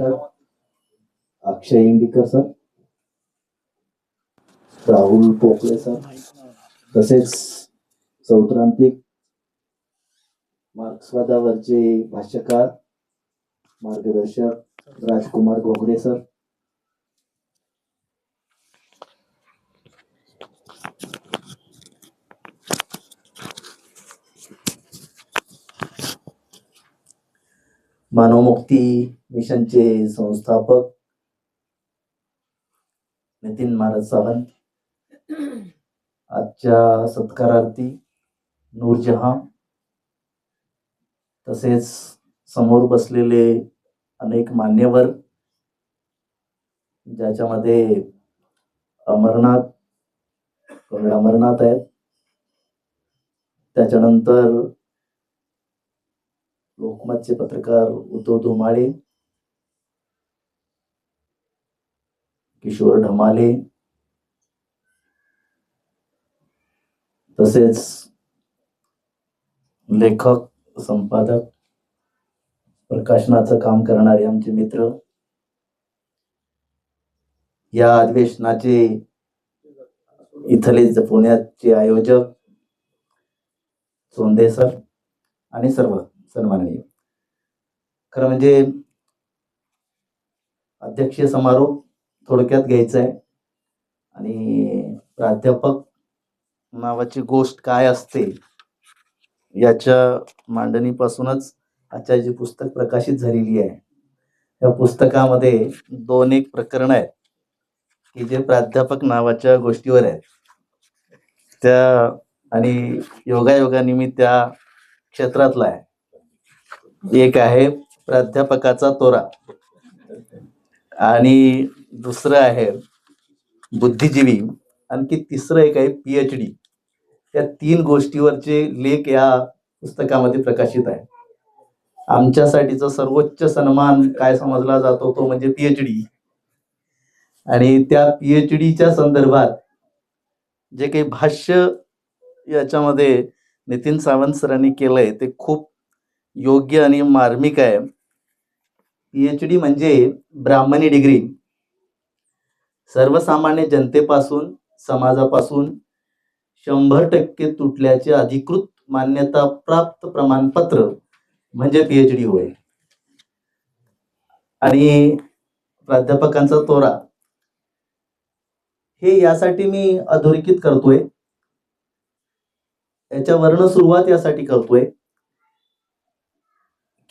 तर Akshay Indikar sir. Rahul Pokale sir. तसेच सौत्रांतिक मार्क्सवादावरचे भाष्यकार मार्गदर्शक राजकुमार घोगडे सर. मानवमुक्ती मिशनचे संस्थापक नितीन महाराज सावंत. आजच्या सत्कारार्थी नूरजहां तसेच समोर बसलेले अनेक मान्यवर ज्याच्यामध्ये अमरनाथ अमरनाथ आहेत. त्याच्यानंतर लोकमतचे पत्रकार उद्धव धुमाळे किशोर ढमाले तसेच लेखक संपादक प्रकाशनाचं काम करणारे आमचे मित्र या अधिवेशनाचे इथले पुण्याचे आयोजक सोंदे सर आणि सर्व. सन्माननीय. खरं म्हणजे अध्यक्षीय समारोप थोडक्यात घ्यायचा आहे आणि प्राध्यापक नावाची गोष्ट काय असते याच्या मांडणीपासूनच आजच्या पुस्तक प्रकाशित झालेली आहे. या पुस्तकामध्ये दोन एक प्रकरण आहेत की जे प्राध्यापक नावाच्या गोष्टीवर आहेत. त्या आणि योगायोगाने त्या क्षेत्रातला आहे. एक आहे प्राध्यापकाचा तोरा. आणि दुसरं आहे बुद्धिजीवी. आणखी तिसरं एक आहे पीएच डी या तीन गोष्टीवरचे लेख या पुस्तकामध्ये प्रकाशित आहे. आमच्यासाठीचा सर्वोच्च सन्मान काय समजला जातो तो म्हणजे पी एच डी आणि त्या पीएच डीच्या संदर्भात जे काही भाष्य याच्यामध्ये नितीन सावंत सरांनी केलंय ते खूप योग्य आणि मार्मिक आहे. पीएच डी म्हणजे ब्राह्मणी डिग्री सर्वसामान्य जनतेपासून समाजापासून शंभर टक्के तुटल्याचे अधिकृत मान्यता प्राप्त प्रमाणपत्र म्हणजे पीएच डी होय. आणि प्राध्यापकांचा तोरा. हे यासाठी मी अधोरेखित करतोय. याच्या वर्ण सुरुवात यासाठी करतोय.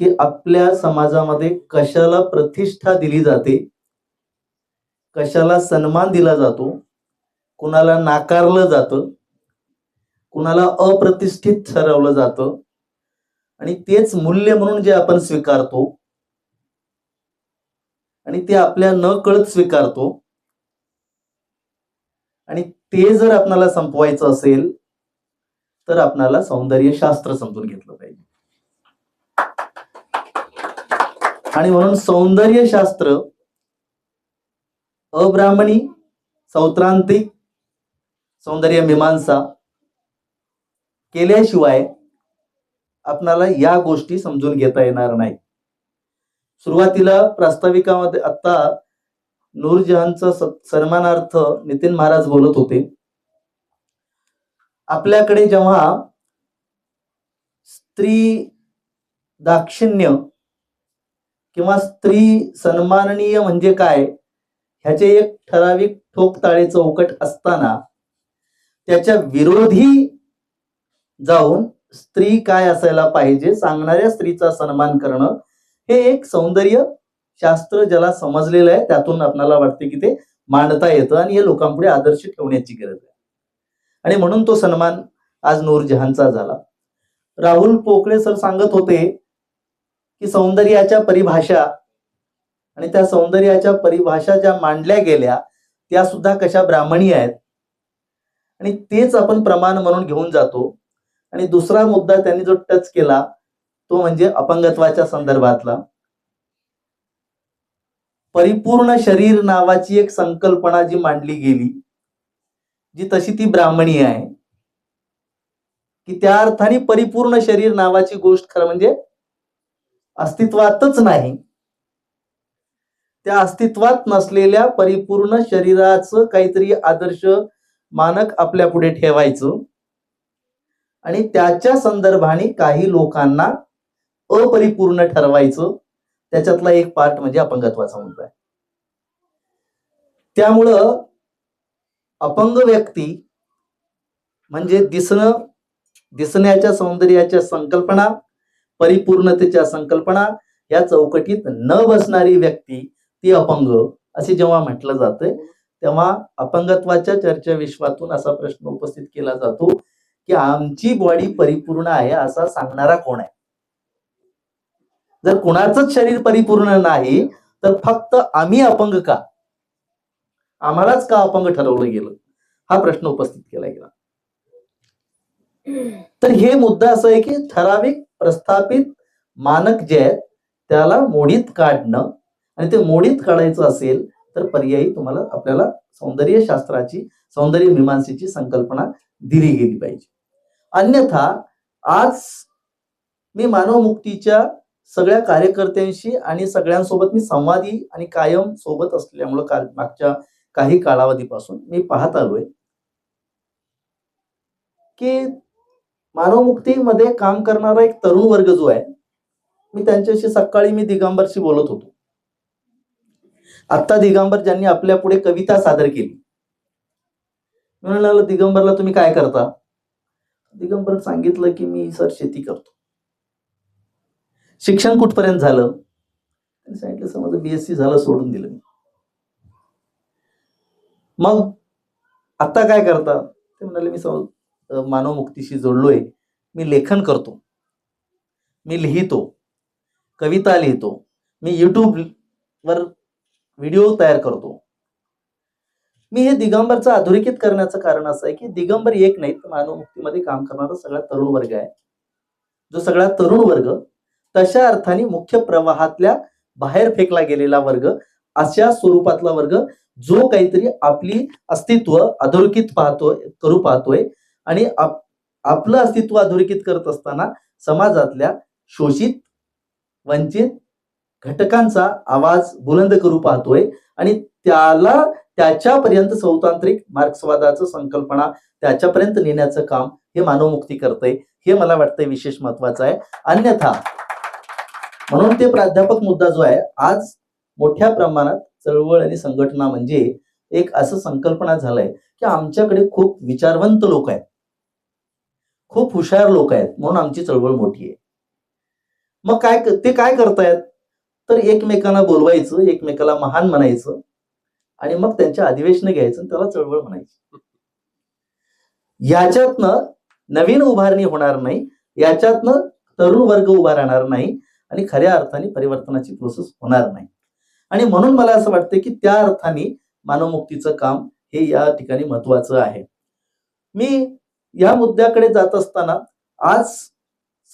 की आपल्या समाजामध्ये कशाला प्रतिष्ठा दिली जाते कशाला सन्मान दिला जातो कुणाला नाकारलं जातं कुणाला अप्रतिष्ठित ठरवलं जातं. आणि तेच मूल्य म्हणून जे आपण स्वीकारतो आणि ते आपल्या न कळत स्वीकारतो आणि ते जर आपणाला संपवायचं असेल तर आपणाला सौंदर्यशास्त्र समजून घेतलं पाहिजे. आणि म्हणून सौंदर्यशास्त्र अब्राह्मणी सौत्रांतिक सौंदर्य मीमांसा केल्याशिवाय आपणाला या गोष्टी समजून घेता येणार नाही सुरुवातीला प्रास्ताविकामध्ये आता नूरजहानचा सन्मानार्थ नितीन महाराज बोलत होते. आपल्याकडे जेव्हा स्त्री दाक्षिण्य किंवा स्त्री सन्माननीय म्हणजे काय? ह्याचे एक ठराविक ठोकताळे चौकट असताना त्याच्या विरोधी जाऊन स्त्री काय असायला पाहिजे? सांगणाऱ्या स्त्रीचा सन्मान करणं हे एक सौंदर्य शास्त्र ज्याला समजलेलं आहे त्यातून आपल्याला वाटते की ते मांडता येतं आणि हे लोकांपुढे आदर्श ठेवण्याची गरज आहे. आणि म्हणून तो सन्मान आज नूरजहानचा झाला. राहुल पोकळे सर सांगत होते की सौंदर्याच्या परिभाषा आणि त्या सौंदर्याच्या परिभाषा ज्या मांडल्या गेल्या त्या सुद्धा कशा ब्राह्मणी आहेत? आणि तेच आपण प्रमाण म्हणून घेऊन जातो. आणि दुसरा मुद्दा त्यांनी जो टच केला तो म्हणजे अपंगत्वाच्या संदर्भातला. परिपूर्ण शरीर नावाची एक संकल्पना जी मांडली गेली जी तशी ती ब्राह्मणी आहे. की त्या अर्थाने परिपूर्ण शरीर नावाची गोष्ट खरं म्हणजे अस्तित्वातच नाही. त्या अस्तित्वात नसलेल्या परिपूर्ण शरीराचं काहीतरी आदर्श मानक आपल्या पुढे ठेवायचं. आणि त्याच्या संदर्भाने काही लोकांना अपरिपूर्ण ठरवायचं. त्याच्यातला एक पार्ट म्हणजे अपंगत्वाचा मुद्दा आहे. त्यामुळं अपंग व्यक्ती म्हणजे दिसणं दिसण्याच्या सौंदर्याच्या संकल्पना परिपूर्णतेच्या संकल्पना या चौकटीत न बसणारी व्यक्ती ती अपंग असे जेव्हा म्हटलं जातंय तेव्हा अपंगत्वाच्या चर्चा विश्वातून असा प्रश्न उपस्थित केला जातो की आमची बॉडी परिपूर्ण आहे असा सांगणारा कोण आहे? जर कुणाचंच शरीर परिपूर्ण नाही तर फक्त आम्ही अपंग का? आम्हालाच का अपंग ठरवलं गेलं? हा प्रश्न उपस्थित केला गेला. तर हे मुद्दा असं आहे की ठराविक प्रस्थापित मानक जे आहेत त्याला मोडीत काढणं. आणि ते मोडीत काढायचं असेल तर पर्यायी तुम्हाला आपल्याला सौंदर्यशास्त्राची सौंदर्य मीमांसेची संकल्पना दिली गेली पाहिजे. अन्यथा आज मी मानवमुक्तीच्या सगळ्या कार्यकर्त्यांशी आणि सगळ्यांसोबत मी संवादी आणि कायम सोबत असल्यामुळं काल मागच्या काही कालावधीपासून मी पाहत आलोय की मानवमुक्तीमध्ये काम करणारा एक तरुण वर्ग जो आहे मी त्यांच्याशी सकाळी मी दिगंबरशी बोलत होतो. आत्ता दिगंबर ज्यांनी आपल्या पुढे कविता सादर केली. मी म्हणाल दिगंबरला तुम्ही काय करता? दिगंबर सांगितलं की मी सर शेती करतो. शिक्षण कुठपर्यंत झालं? सांगितलं सर माझं बीएससी झालं सोडून दिलं मी. मग आता काय करता? ते म्हणाले मी सौ- अ, मानवमुक्तीशी जोडलोय. मी लेखन करतो. मी लिहितो. कविता लिहितो. मी युट्यूब वर व्हिडिओ तयार करतो. मी हे दिगंबरचं अधोरेखित करण्याचं कारण असं आहे की दिगंबर एक नाही तर मानवमुक्तीमध्ये काम करणारा सगळा तरुण वर्ग आहे. जो सगळा तरुण वर्ग तशा अर्थाने मुख्य प्रवाहातल्या बाहेर फेकला गेलेला वर्ग अशा स्वरूपातला वर्ग जो काहीतरी आपली अस्तित्व अधोरेखित पाहतोय करू पाहतोय आणि आप- आपलं अस्तित्व अधोरेखित करत असताना समाजातल्या शोषित वंचित घटकांचा आवाज बुलंद करू पाहतोय आणि त्याला त्याच्यापर्यंत सौतांत्रिक मार्क्सवादाचं संकल्पना त्याच्यापर्यंत नेण्याचं काम हे मानवमुक्ती करतंय हे मला वाटतंय विशेष महत्वाचं आहे. अन्यथा म्हणून ते प्राध्यापक मुद्दा जो आहे आज मोठ्या प्रमाणात चळवळ आणि संघटना म्हणजे एक असं संकल्पना झालंय की आमच्याकडे खूप विचारवंत लोक आहेत. खूप हुशार लोक आहेत म्हणून आमची चळवळ मोठी आहे. मग काय ते काय करतायत? तर एकमेकांना बोलवायचं एकमेकाला महान म्हणायचं आणि मग त्यांच्या अधिवेशन घ्यायचं त्याला चळवळ म्हणायची. याच्यातनं नवीन उभारणी होणार नाही याच्यातनं तरुण वर्ग उभा राहणार नाही आणि खऱ्या अर्थाने परिवर्तनाची प्रोसेस होणार नाही. आणि म्हणून मला असं वाटतं की त्या अर्थाने मानवमुक्तीचं काम हे या ठिकाणी महत्वाचं आहे. मी या मुद्द्याकडे जात असताना आज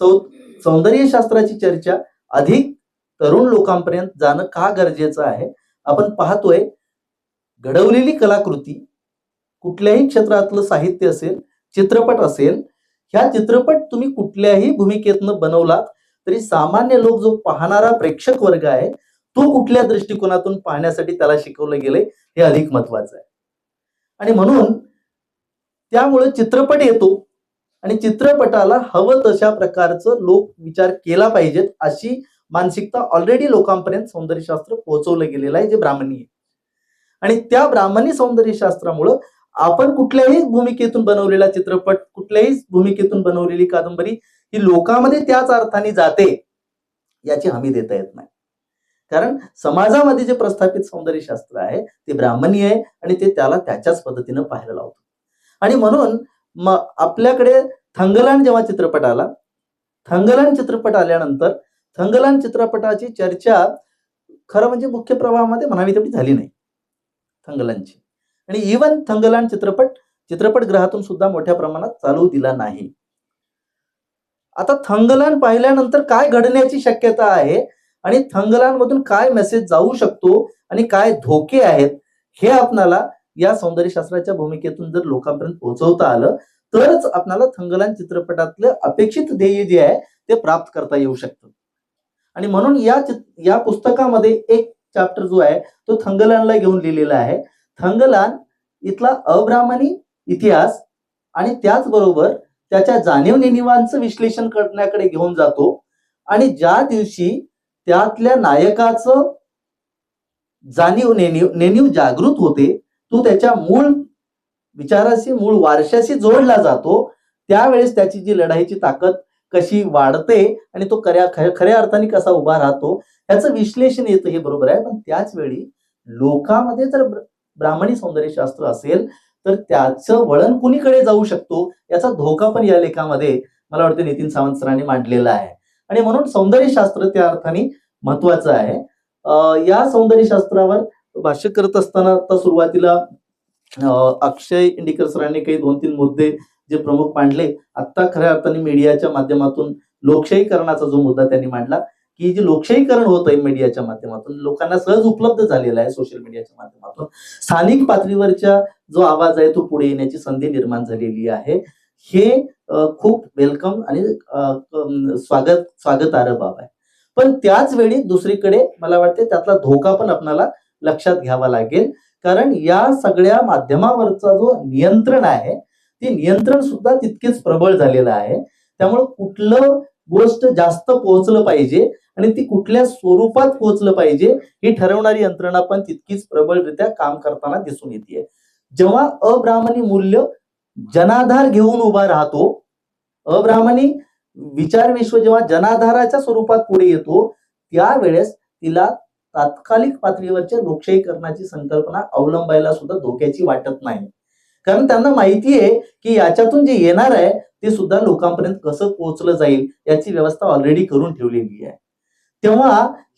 सौ सौंदर्यशास्त्राची चर्चा अधिक तरुण लोकांपर्यंत जाणं का गरजेचं आहे? आपण पाहतोय घडवलेली कलाकृती कुठल्याही क्षेत्रातलं साहित्य असेल चित्रपट असेल ह्या चित्रपट तुम्ही कुठल्याही भूमिकेतनं बनवलात तरी सामान्य लोक जो पाहणारा प्रेक्षक वर्ग आहे तो कुठल्या दृष्टिकोनातून पाहण्यासाठी त्याला शिकवलं गेलंय हे अधिक महत्वाचं आहे. आणि म्हणून त्यामुळे चित्रपट येतो. आणि चित्रपटाला हवं तशा प्रकारचं लोक विचार केला पाहिजेत अशी मानसिकता ऑलरेडी लोकांपर्यंत सौंदर्यशास्त्र पोहोचवलं गेलेलं आहे जे ब्राह्मणी आहे. आणि त्या ब्राह्मणी सौंदर्यशास्त्रामुळं आपण कुठल्याही भूमिकेतून बनवलेला चित्रपट कुठल्याही भूमिकेतून बनवलेली कादंबरी ही लोकांमध्ये त्याच अर्थाने जाते याची हमी देता येत नाही. कारण समाजामध्ये जे प्रस्थापित सौंदर्यशास्त्र आहे ते ब्राह्मणी आहे आणि ते त्याला त्याच्याच पद्धतीनं पाहायला लावतो. आणि म्हणून म आपल्याकडे थंगलान जेव्हा चित्रपट आला थंगलान चित्रपट आल्यानंतर थंगलान चित्रपटाची चर्चा खरं म्हणजे मुख्य प्रवाहामध्ये म्हणावी तेवढी झाली नाही थंगलांची आणि इवन थंगलान चित्रपट चित्रपटगृहातून सुद्धा मोठ्या प्रमाणात चालू दिला नाही. आता थंगलान पाहिल्यानंतर काय घडण्याची शक्यता आहे आणि थंगलान मधून काय मेसेज जाऊ शकतो आणि काय धोके आहेत हे आपणाला या सौंदर्यशास्त्राच्या भूमिकेतून जर लोकांपर्यंत पोहोचवता आलं तरच आपल्याला थंगलान चित्रपटातलं अपेक्षित ध्येय जे आहे ते प्राप्त करता येऊ शकतं. आणि म्हणून या या पुस्तकामध्ये एक चॅप्टर जो आहे तो थंगलानला घेऊन लिहिलेला आहे. थंगलान इथला अब्राह्मणी इतिहास आणि त्याचबरोबर त्याच्या जाणीव निनिवांचं विश्लेषण करण्याकडे घेऊन जातो. आणि ज्या दिवशी त्यातल्या नायकाचं जाणीव नेणीव नेणीव जागृत होते तो त्याच्या मूळ विचाराशी मूळ वारशाशी जोडला जातो. त्यावेळेस त्याची जी लढाईची ताकद कशी वाढते आणि तो खऱ्या खऱ्या अर्थाने कसा उभा राहतो त्याचं विश्लेषण येतं हे बरोबर आहे. पण त्याच वेळी लोकांमध्ये जर ब्राह्मणी सौंदर्यशास्त्र असेल तर त्याचं वळण कुणीकडे जाऊ शकतो याचा धोका पण या लेखामध्ये मला वाटतं नितीन सावंत सरांनी मांडलेला आहे. आणि म्हणून सौंदर्यशास्त्र त्या अर्थाने महत्वाचं आहे. या सौंदर्यशास्त्रावर भाष्य करत असताना आता सुरुवातीला अक्षय इंडिकर सरांनी काही दोन तीन मुद्दे जे प्रमुख मांडले आता खऱ्या अर्थाने मीडियाच्या माध्यमातून लोकशाहीकरणाचा जो मुद्दा त्यांनी मांडला की जे लोकशाहीकरण होत आहे मीडियाच्या माध्यमातून लोकांना सहज उपलब्ध झालेला आहे सोशल मीडियाच्या माध्यमातून. स्थानिक पातळीवरच्या जो आवाज आहे तो पुढे येण्याची संधी निर्माण झालेली आहे. हे खूप वेलकम आणि स्वागत स्वागतार्ह बाब आहे. पण त्याच वेळी दुसरीकडे मला वाटते त्यातला धोका पण आपल्याला लक्षात घ्यावा लागेल. कारण या सगळ्या माध्यमावरचा जो नियंत्रण आहे ते नियंत्रण सुद्धा तितकेच प्रबळ झालेलं आहे. त्यामुळे कुठलं गोष्ट जास्त पोहोचलं पाहिजे आणि ती कुठल्या स्वरूपात पोहोचलं पाहिजे ही ठरवणारी यंत्रणा पण तितकीच प्रबळरित्या काम करताना दिसून येते जेव्हा अब्राह्मणी मूल्य जनाधार घेऊन उभा राहतो अब्राह्मणी विचार विश्व जेव्हा जनाधाराच्या स्वरूपात पुढे येतो त्यावेळेस तिला तात्कालिक पातळीवरच्या लोकशाहीकरणाची संकल्पना अवलंबायला सुद्धा धोक्याची वाटत नाही. कारण त्यांना माहिती आहे की याच्यातून जे येणार आहे ते सुद्धा लोकांपर्यंत कसं पोहोचलं जाईल याची व्यवस्था ऑलरेडी करून ठेवलेली आहे. तेव्हा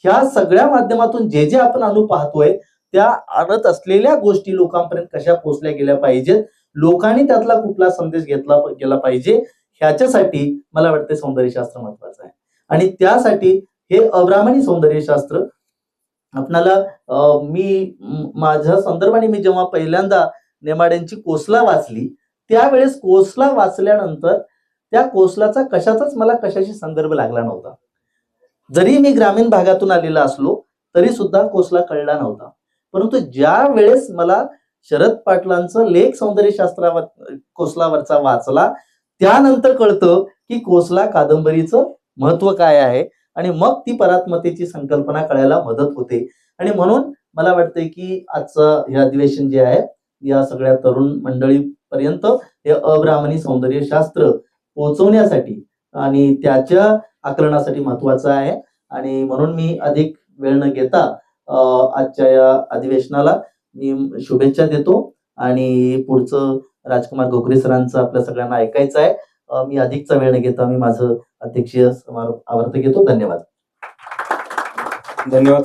ह्या सगळ्या माध्यमातून जे जे आपण अनु पाहतोय त्या आणत असलेल्या गोष्टी लोकांपर्यंत कशा पोहोचल्या गेल्या पाहिजेत लोकांनी त्यातला कुठला संदेश घेतला गेला पाहिजे ह्याच्यासाठी मला वाटतं सौंदर्यशास्त्र महत्वाचं आहे. आणि त्यासाठी हे अब्राह्मणी सौंदर्यशास्त्र आपणाला मी माझ्या संदर्भाने मी जेव्हा पहिल्यांदा नेमाड्यांची कोसला वाचली त्यावेळेस कोसला वाचल्यानंतर त्या कोसलाचा कशाचाच मला कशाशी संदर्भ लागला नव्हता. जरी मी ग्रामीण भागातून आलेला असलो तरी सुद्धा कोसला कळला नव्हता. परंतु ज्या वेळेस मला शरद पाटलांचं लेख सौंदर्यशास्त्रावर कोसलावरचा वाचला त्यानंतर कळतं की कोसला कादंबरीचं महत्त्व काय आहे आणि मग ती परात्मतेची संकल्पना कळायला मदत होते. आणि म्हणून मला वाटतंय की आजचं हे अधिवेशन जे आहे या सगळ्या तरुण मंडळीपर्यंत हे अब्राह्मणी सौंदर्यशास्त्र पोहोचवण्यासाठी आणि त्याच्या आकलनासाठी महत्वाचं आहे. आणि म्हणून मी अधिक वेळ न घेता आजच्या या अधिवेशनाला मी शुभेच्छा देतो. आणि पुढचं राजकुमार गोखरे सरांचं आपल्या सगळ्यांना ऐकायचं आहे. मी अधिकचा वेळ न घेता मी माझं अध्यक्षीय समारोप आवर्त घेतो. धन्यवाद. धन्यवाद